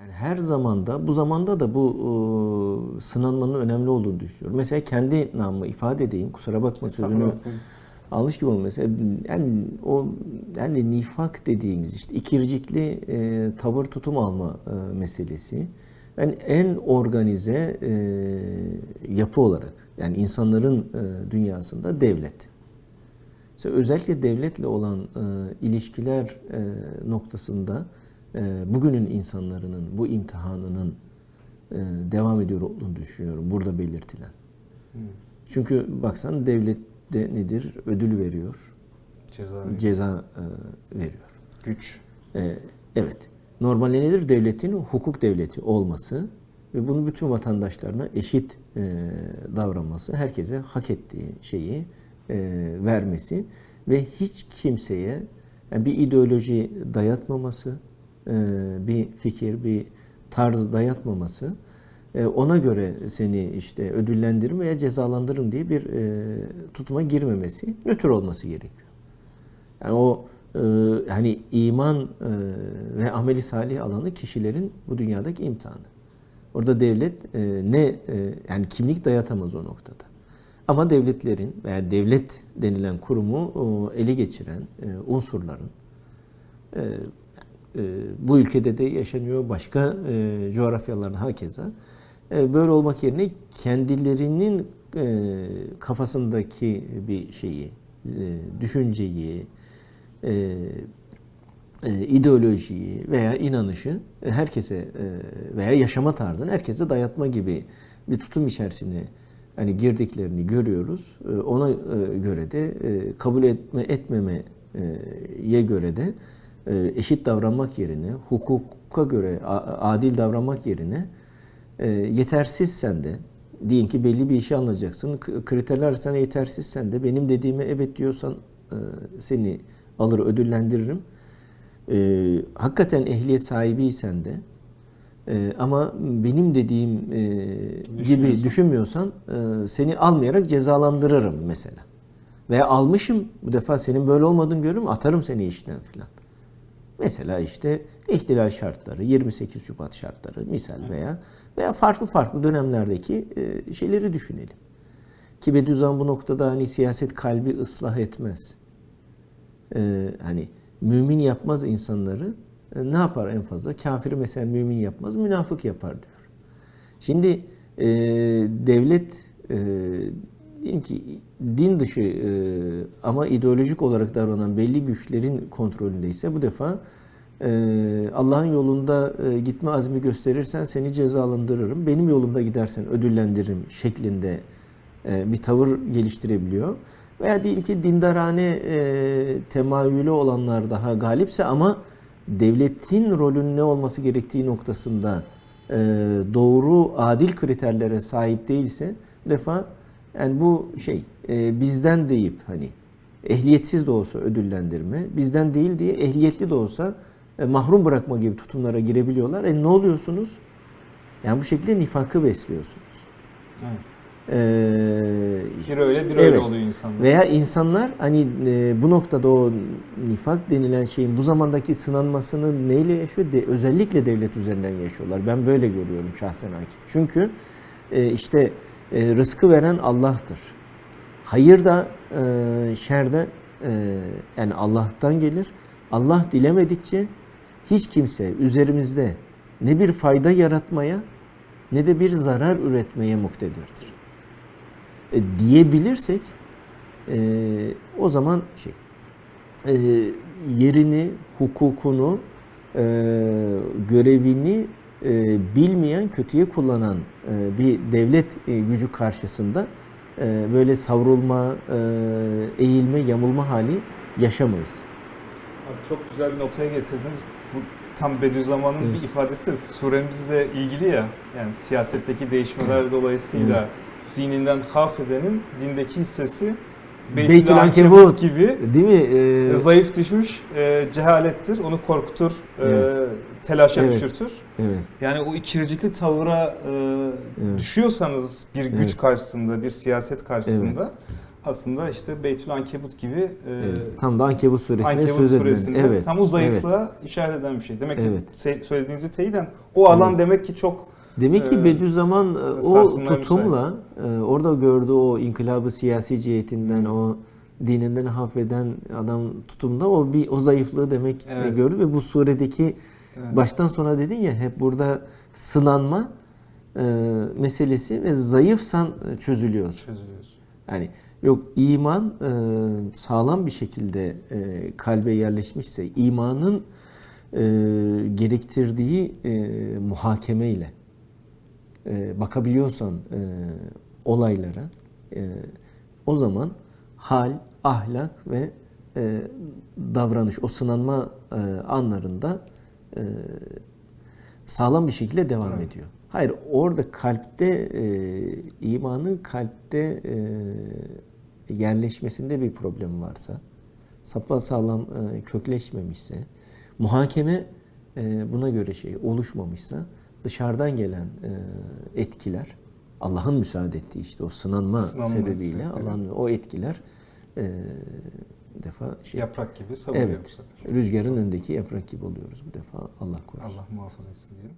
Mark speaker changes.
Speaker 1: Yani her zamanda, bu zamanda da bu e, sınanmanın önemli olduğunu düşünüyorum. Mesela kendi namımı ifade edeyim, kusura bakma sözünü almış gibi oldu. Mesela yani o yani nifak dediğimiz işte ikircikli e, tavır tutum alma e, meselesi. Yani en organize e, yapı olarak yani insanların e, dünyasında devlet. Mesela özellikle devletle olan e, ilişkiler e, noktasında bugünün insanların bu imtihanının e, devam ediyor olduğunu düşünüyorum burada belirtilen. Çünkü baksan devlet de nedir? Ödül veriyor,
Speaker 2: Ceza,
Speaker 1: ceza e, veriyor.
Speaker 2: güç.
Speaker 1: E, evet. Normalde nedir? Devletin hukuk devleti olması ve bunu bütün vatandaşlarına eşit e, davranması, herkese hak ettiği şeyi e, vermesi ve hiç kimseye yani bir ideoloji dayatmaması, bir fikir, bir tarz dayatmaması, e, ona göre seni işte ödüllendiririm veya cezalandırırım diye bir e, tutuma girmemesi, nötr olması gerekiyor. Yani o e, hani iman e, ve ameli salih alanı kişilerin bu dünyadaki imtihanı. Orada devlet e, ne e, yani kimlik dayatamaz o noktada. Ama devletlerin veya devlet denilen kurumu ele geçiren e, unsurların e, e, bu ülkede de yaşanıyor, başka e, coğrafyalarda hakeza. E, böyle olmak yerine kendilerinin e, kafasındaki bir şeyi, düşünceyi, ideolojiyi veya inanışı herkese veya yaşama tarzını herkese dayatma gibi bir tutum içerisine hani girdiklerini görüyoruz. Ona göre de kabul etme etmemeye göre de eşit davranmak yerine, hukuka göre adil davranmak yerine e, yetersizsen de diyelim ki belli bir işi anlayacaksın. K- Kriterler sana yetersizsen de benim dediğime evet diyorsan e, seni alır ödüllendiririm. E, hakikaten ehliyet sahibiysen de e, ama benim dediğim e, gibi düşünmüyorsan e, seni almayarak cezalandırırım mesela. Veya almışım bu defa senin böyle olmadığını görürüm atarım seni işten filan. Mesela işte ihtilal şartları, 28 Şubat şartları misal veya veya farklı farklı dönemlerdeki e, şeyleri düşünelim. Ki Bediüzzaman bu noktada hani siyaset kalbi ıslah etmez. E, hani mümin yapmaz insanları e, ne yapar en fazla? Kafiri mesela mümin yapmaz, münafık yapar diyor. Şimdi e, devlet e, diyelim ki din dışı e, ama ideolojik olarak davranan belli güçlerin kontrolündeyse bu defa e, Allah'ın yolunda e, gitme azmi gösterirsen seni cezalandırırım. Benim yolumda gidersen ödüllendiririm şeklinde e, bir tavır geliştirebiliyor. Veya diyelim ki dindarane e, temayülü olanlar daha galipse ama devletin rolünün ne olması gerektiği noktasında e, doğru adil kriterlere sahip değilse bu defa yani bu şey e, bizden deyip hani ehliyetsiz de olsa ödüllendirme, bizden değil diye ehliyetli de olsa e, mahrum bırakma gibi tutumlara girebiliyorlar. E ne oluyorsunuz? Yani bu şekilde nifakı besliyorsunuz.
Speaker 2: Evet.
Speaker 1: Ee,
Speaker 2: Bir öyle bir öyle
Speaker 1: Evet.
Speaker 2: oluyor insanlar.
Speaker 1: veya insanlar hani e, bu noktada o nifak denilen şeyin bu zamandaki sınanmasını neyle yaşıyor? De, özellikle devlet üzerinden yaşıyorlar. Ben böyle görüyorum şahsen Akif. Çünkü e, işte e, rızkı veren Allah'tır. Hayır da e, şer de e, yani Allah'tan gelir. Allah dilemedikçe hiç kimse üzerimizde ne bir fayda yaratmaya ne de bir zarar üretmeye muktedirdir. E, diyebilirsek e, o zaman şey e, yerini, hukukunu, e, görevini e, bilmeyen, kötüye kullanan e, bir devlet e, gücü karşısında e, böyle savrulma, e, eğilme, yamulma hali yaşamayız.
Speaker 2: Abi çok güzel bir noktaya getirdiniz. Bu tam Bediüzzaman'ın bir ifadesi de suremizle ilgili ya. Yani siyasetteki değişmeler dolayısıyla dininden haf edenin dindeki hissesi
Speaker 1: Beytül Ankebut.
Speaker 2: Gibi
Speaker 1: Değil mi? E,
Speaker 2: zayıf düşmüş e, cehalettir. Onu korkutur, e,
Speaker 1: Evet.
Speaker 2: telaşa
Speaker 1: Evet.
Speaker 2: düşürtür.
Speaker 1: evet.
Speaker 2: Yani o ikircikli tavıra e,
Speaker 1: Evet.
Speaker 2: düşüyorsanız bir güç
Speaker 1: Evet.
Speaker 2: karşısında, bir siyaset karşısında aslında işte Beytül Ankebut gibi e,
Speaker 1: Evet, Tam da Ankebut suresinde
Speaker 2: Ankebut
Speaker 1: söz edilen.
Speaker 2: suresinde
Speaker 1: Evet.
Speaker 2: tam o
Speaker 1: evet.
Speaker 2: zayıflığa işaret eden bir şey. Demek
Speaker 1: Evet.
Speaker 2: ki söylediğinizi teyiden o alan
Speaker 1: Evet.
Speaker 2: demek ki çok
Speaker 1: Demek ki Bediüzzaman e, o tutumla e, orada gördüğü o inkılabı siyasi cihetinden o dininden hafeden adam tutumda o bir o zayıflığı demek
Speaker 2: Evet.
Speaker 1: gördü ve bu suredeki
Speaker 2: Evet.
Speaker 1: baştan sona dedin ya hep burada sınanma e, meselesi ve zayıfsan e, çözülüyorsun.
Speaker 2: çözülüyor.
Speaker 1: Yani yok iman e, sağlam bir şekilde e, kalbe yerleşmişse imanın e, gerektirdiği e, muhakemeyle e, bakabiliyorsan e, olaylara e, o zaman hal, ahlak ve e, davranış o sınanma e, anlarında e, sağlam bir şekilde devam
Speaker 2: Evet.
Speaker 1: ediyor. Hayır orada kalpte e, imanın kalpte e, yerleşmesinde bir problem varsa, sapla sağlam e, kökleşmemişse, muhakeme e, buna göre şey oluşmamışsa dışarıdan gelen e, etkiler Allah'ın müsaade ettiği işte o sınanma,
Speaker 2: Sınanma
Speaker 1: sebebiyle. Allah'ın o etkiler e, defa şey
Speaker 2: Yaprak gibi savuruyor
Speaker 1: Evet.
Speaker 2: bu sefer.
Speaker 1: Rüzgarın önündeki yaprak gibi oluyoruz bu defa Allah korusun.
Speaker 2: Allah muhafaza etsin diyelim.